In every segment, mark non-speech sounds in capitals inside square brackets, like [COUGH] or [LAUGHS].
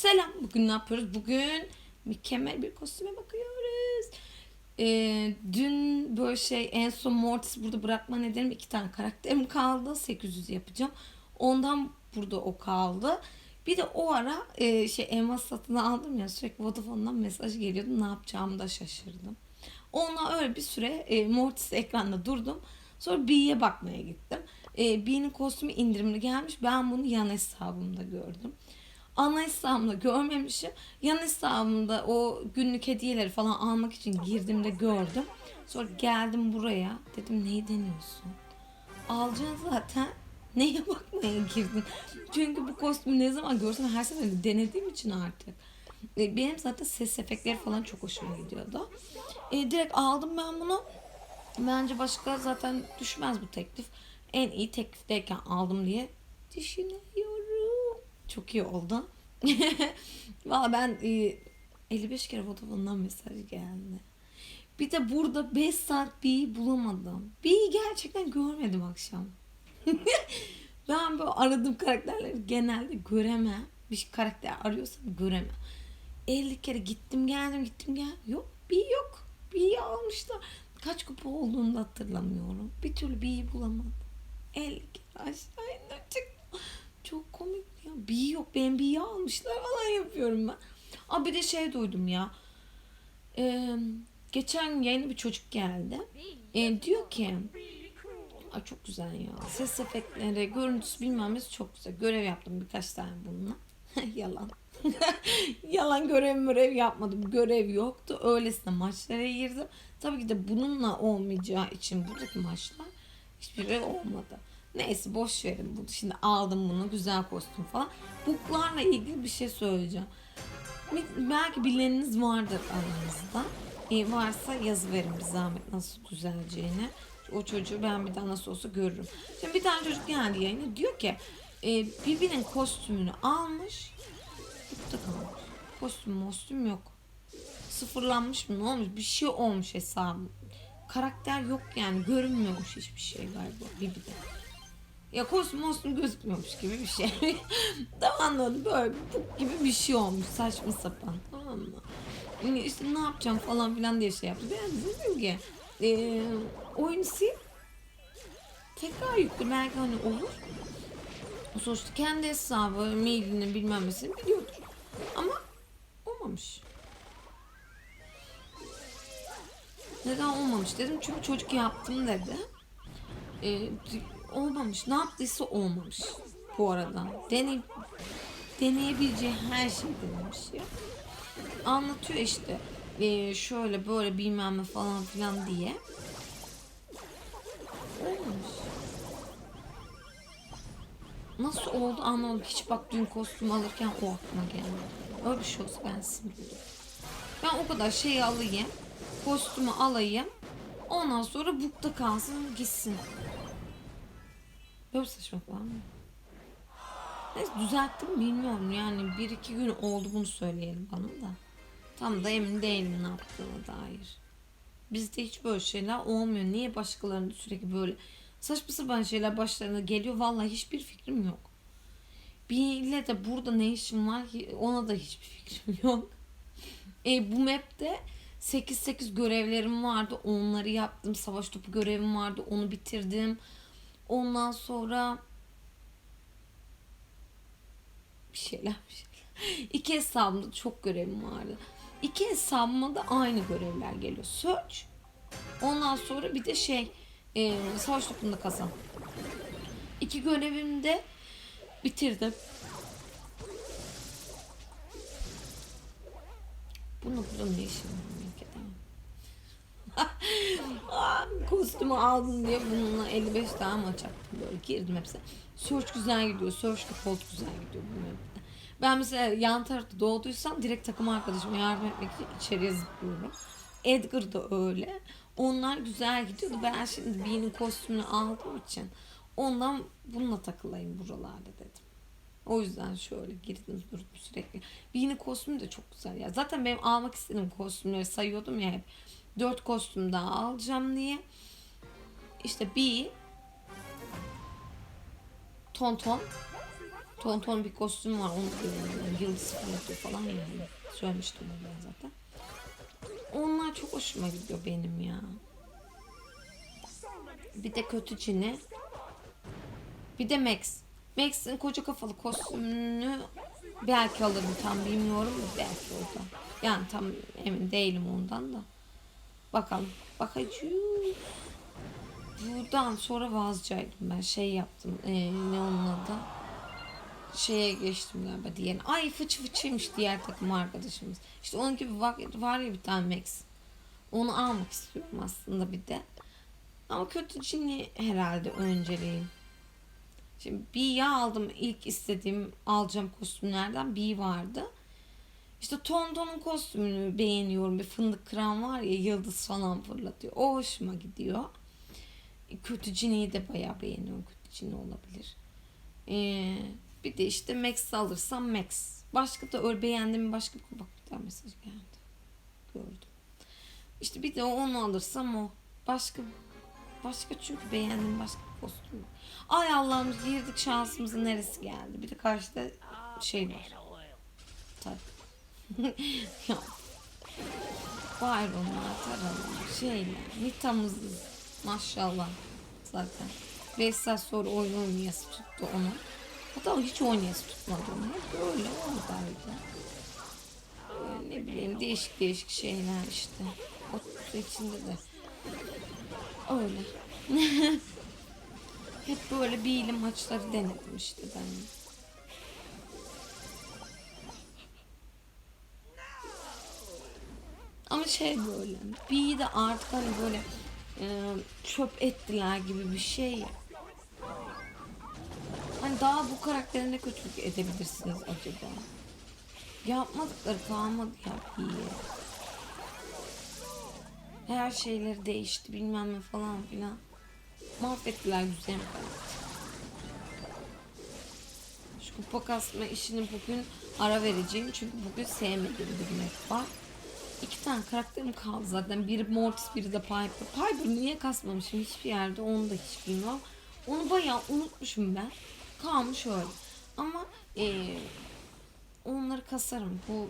Selam. Bugün ne yapıyoruz? Bugün mükemmel bir kostüme bakıyoruz. Ee, dün böyle şey en son Mortis burada bırakma nedenim iki tane karakterim kaldı. 800 yapacağım. Ondan burada o kaldı. Bir de o ara e, şey elmas satın aldım ya sürekli Vodafone'dan mesaj geliyordu. Ne yapacağımı da şaşırdım. Onunla öyle bir süre e, Mortis ekranda durdum. Sonra Bee'ye bakmaya gittim. E, Bee'nin kostümü indirimli gelmiş. Ben bunu yan hesabımda gördüm. Ana hesabımda görmemişim. Yan hesabımda o günlük hediyeleri falan almak için girdiğimde gördüm. Sonra geldim buraya. Dedim neyi deniyorsun? Alacaksın zaten. [LAUGHS] Neye bakmaya girdin? Çünkü bu kostümü ne zaman görsem her seferinde denediğim için artık. E, Benim zaten ses efektleri falan çok hoşuma gidiyordu. E, direkt aldım ben bunu. Bence başka zaten düşmez bu teklif. En iyi teklifteyken aldım diye düşünüyorum. Çok iyi oldu. [LAUGHS] Valla ben e, 55 kere Vodafone'dan mesaj geldi. Bir de burada 5 saat B'yi bulamadım. B'yi gerçekten görmedim akşam. [LAUGHS] ben böyle aradığım karakterleri genelde göremem. Bir karakter arıyorsam göremem. 50 kere gittim geldim gittim gel. Yok B yok. B'yi almışlar. Kaç kupa olduğunu da hatırlamıyorum. Bir türlü B'yi bulamadım. 50 kere aşağı indim çıktım. Çok komik ya. B yok. Ben B'yi almışlar falan yapıyorum ben. Aa bir de şey duydum ya. Ee, geçen yeni bir çocuk geldi. Ee, diyor ki Ay çok güzel ya. Ses efektleri, görüntüsü bilmem nesi çok güzel. Görev yaptım birkaç tane bununla. [LAUGHS] Yalan. [LAUGHS] Yalan görev mürev yapmadım. Görev yoktu. Öylesine maçlara girdim. Tabii ki de bununla olmayacağı için buradaki maçlar hiçbiri olmadı. Neyse boş verin bunu. Şimdi aldım bunu. Güzel kostüm falan. Buklarla ilgili bir şey söyleyeceğim. Belki bileniniz vardır aranızda. E, varsa yazı verin bir zahmet nasıl düzeleceğini. O çocuğu ben bir daha nasıl olsa görürüm. Şimdi bir tane çocuk geldi yayına diyor ki e, birbirinin kostümünü almış. Burada kalmış. Kostüm mostüm yok. Sıfırlanmış mı ne olmuş bir şey olmuş hesabım. Karakter yok yani görünmüyormuş hiçbir şey galiba Bibi'de. Ya kostüm mostüm gözükmüyormuş gibi bir şey. [LAUGHS] tamam anladım böyle bu gibi bir şey olmuş saçma sapan tamam mı? Yani işte ne yapacağım falan filan diye şey yaptı. Ben de dedim ki e, oyunu sil. Tekrar yükle belki hani olur. Sonuçta kendi hesabı, mailini bilmem nesini biliyordur. Ama olmamış. Neden olmamış dedim çünkü çocuk yaptım dedi. Ee, olmamış. Ne yaptıysa olmamış bu arada. Deney, deneyebileceği her şey denemiş ya. Anlatıyor işte. Ee, şöyle böyle bilmem ne falan filan diye. Olmamış. Nasıl oldu anlamadım. Hiç bak dün kostüm alırken o aklıma gelmedi. Öyle bir şey olsa ben sinirliyim. Ben o kadar şey alayım. Kostümü alayım. Ondan sonra bukta kalsın gitsin. Böyle saçma falan mı? Neyse düzelttim bilmiyorum yani bir iki gün oldu bunu söyleyelim bana da. Tam da emin değilim ne yaptığına dair. Bizde hiç böyle şeyler olmuyor. Niye başkalarında sürekli böyle saçma sapan şeyler başlarına geliyor? Vallahi hiçbir fikrim yok. Biriyle de burada ne işim var ki ona da hiçbir fikrim [LAUGHS] yok. E, bu map'te 8-8 görevlerim vardı. Onları yaptım. Savaş topu görevim vardı. Onu bitirdim. Ondan sonra bir şeyler bir şeyler. [LAUGHS] İki hesabımda çok görevim vardı. İki hesabıma da aynı görevler geliyor. Search. Ondan sonra bir de şey e, savaş topunda kazan. İki görevimi de bitirdim. Bunu burada ne işim var [LAUGHS] Kostümü aldım diye bununla 55 tane maç attım böyle girdim hepsine. Search güzel gidiyor. Search de Colt güzel gidiyor. Ben mesela yan tarafta doğduysam direkt takım arkadaşıma yardım etmek için içeriye zıplıyorum. Edgar da öyle. Onlar güzel gidiyordu. Ben şimdi birinin kostümünü aldığım için ondan bununla takılayım buralarda dedim. O yüzden şöyle girdim durdum sürekli. Birinin kostümü de çok güzel ya. Zaten benim almak istediğim kostümleri sayıyordum ya hep. Dört kostüm daha alacağım diye. İşte bir Tonton Ton ton bir kostüm var onu beğeniyorum. Yıldız fırlatıyor falan yani. Söylemiştim onu ben zaten. Onlar çok hoşuma gidiyor benim ya. Bir de kötü Cini. Bir de Max. Max'in koca kafalı kostümünü belki alırım tam bilmiyorum belki o da. Yani tam emin değilim ondan da. Bakalım. Bakacağız. Buradan sonra vazgeçtim ben şey yaptım. Ee, ne onun adı? Şeye geçtim galiba diğer. Ay fıçı fıçıymış diğer takım arkadaşımız. İşte onun gibi var, ya bir tane Max. Onu almak istiyorum aslında bir de. Ama kötü cini herhalde önceliğim. Şimdi B'yi aldım. ilk istediğim alacağım kostümlerden B vardı. İşte Tonton'un kostümünü beğeniyorum. Bir fındık kıran var ya yıldız falan fırlatıyor. O hoşuma gidiyor. Kötü Cini'yi de bayağı beğeniyorum. Kötü Cini olabilir. Ee, bir de işte Max alırsam Max. Başka da öyle beğendiğim başka bir bak bir tane mesaj geldi. Gördüm. İşte bir de onu alırsam o. Başka başka çünkü beğendiğim başka bir kostüm yok. Ay Allah'ım girdik şansımızın neresi geldi. Bir de karşıda şey var. Tabii. [LAUGHS] ya. Byron'lar, Taralar, şeyler. Nita'mız maşallah zaten. 5 saat sonra oyun oynayası tuttu onu. Hatta hiç oynayası tutmadı onu. Hep öyle oradaydı. Böyle ne bileyim değişik değişik şeyler işte. O içinde de. Öyle. [LAUGHS] Hep böyle bilim maçları denedim işte ben. Şey böyle bir de artık hani böyle e, çöp ettiler gibi bir şey. Hani daha bu karaktere ne kötülük edebilirsiniz acaba? Yapmadıkları kalmadı ya iyi. Her şeyleri değişti bilmem ne falan filan. Mahvettiler karakteri. Şu kupa kasma işini bugün ara vereceğim çünkü bugün sevmediğim bir map. İki tane karakterim kaldı zaten. Biri Mortis, biri de Piper. Piper niye kasmamışım hiçbir yerde onu da hiç bilmiyorum. Onu bayağı unutmuşum ben. Kalmış öyle. Ama eee, onları kasarım. Bu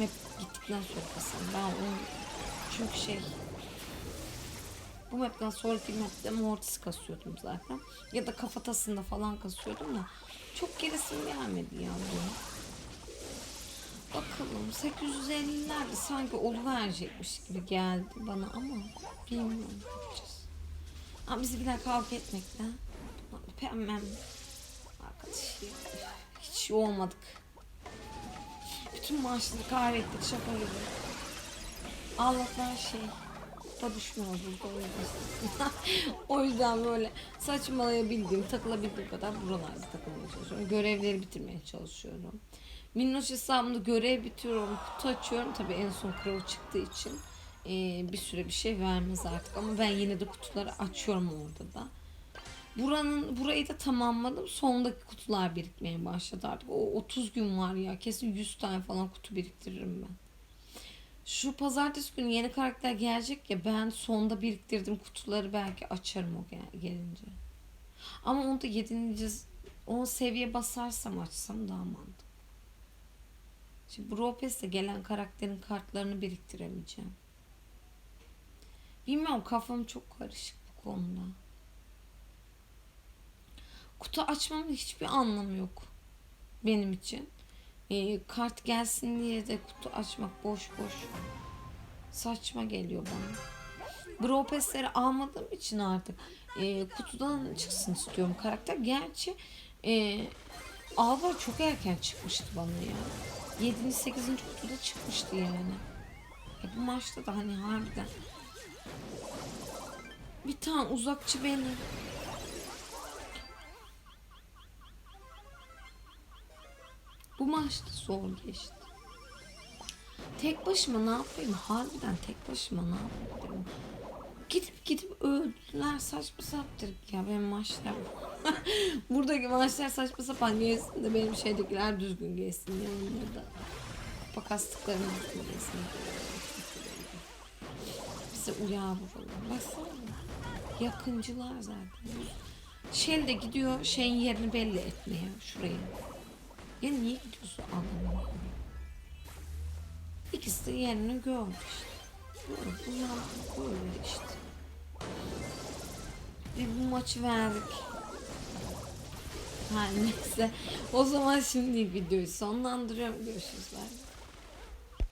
map gittikten sonra kasarım. Ben onu çünkü şey bu mapten sonraki mapte Mortis kasıyordum zaten. Ya da kafatasında falan kasıyordum da çok gerisim gelmedi ya bu. Bakalım 850'lerde sanki oluverecekmiş gibi geldi bana ama bilmiyorum bakacağız. Ama bizimkiler kavga etmekten pemem arkadaş hiç olmadık. Bütün maçları kahrettik şaka gibi. Allah'tan şey düşmüyor burada o yüzden. [LAUGHS] o yüzden böyle saçmalayabildiğim, takılabildiğim kadar buralarda takılmaya çalışıyorum. Görevleri bitirmeye çalışıyorum. Minnoş hesabımda görev bitiriyorum, kutu açıyorum. Tabii en son kral çıktığı için eee, bir süre bir şey vermez artık. Ama ben yine de kutuları açıyorum orada da. Buranın burayı da tamamladım. Sondaki kutular birikmeye başladı artık. O 30 gün var ya. Kesin 100 tane falan kutu biriktiririm ben. Şu pazartesi günü yeni karakter gelecek ya ben sonda biriktirdim kutuları belki açarım o gel- gelince. Ama onu da 7. 10 seviye basarsam açsam daha mantıklı. Şimdi Bropes'te gelen karakterin kartlarını biriktiremeyeceğim. Bilmiyorum kafam çok karışık bu konuda. Kutu açmamın hiçbir anlamı yok benim için. Ee, kart gelsin diye de kutu açmak boş boş saçma geliyor bana. Bropes'leri almadığım için artık e, kutudan çıksın istiyorum karakter. Gerçi e, Alvar çok erken çıkmıştı bana ya. 7. 8. kutuda çıkmıştı yani. E, bu maçta da hani harbiden bir tane uzakçı benim. Bu maçta zor geçti. Tek başıma ne yapayım? Harbiden tek başıma ne yapayım? Gidip gidip öldüler saçma saptırık ya benim maçlar. [LAUGHS] Buradaki maçlar saçma sapan gelsin de benim şeydekiler düzgün gelsin yanımda da. Kupa kastıklarım düzgün gelsin. Bize uyağı vuralım. Baksana. Yakıncılar zaten. Shell de gidiyor şeyin yerini belli etmeye şurayı. Ya niye gidiyorsun anlamıyorum. İkisi de yerini gördü işte. Böyle bunlar böyle işte. Bir bu maçı verdik. Her neyse. O zaman şimdi videoyu sonlandırıyorum. Görüşürüz. Bye.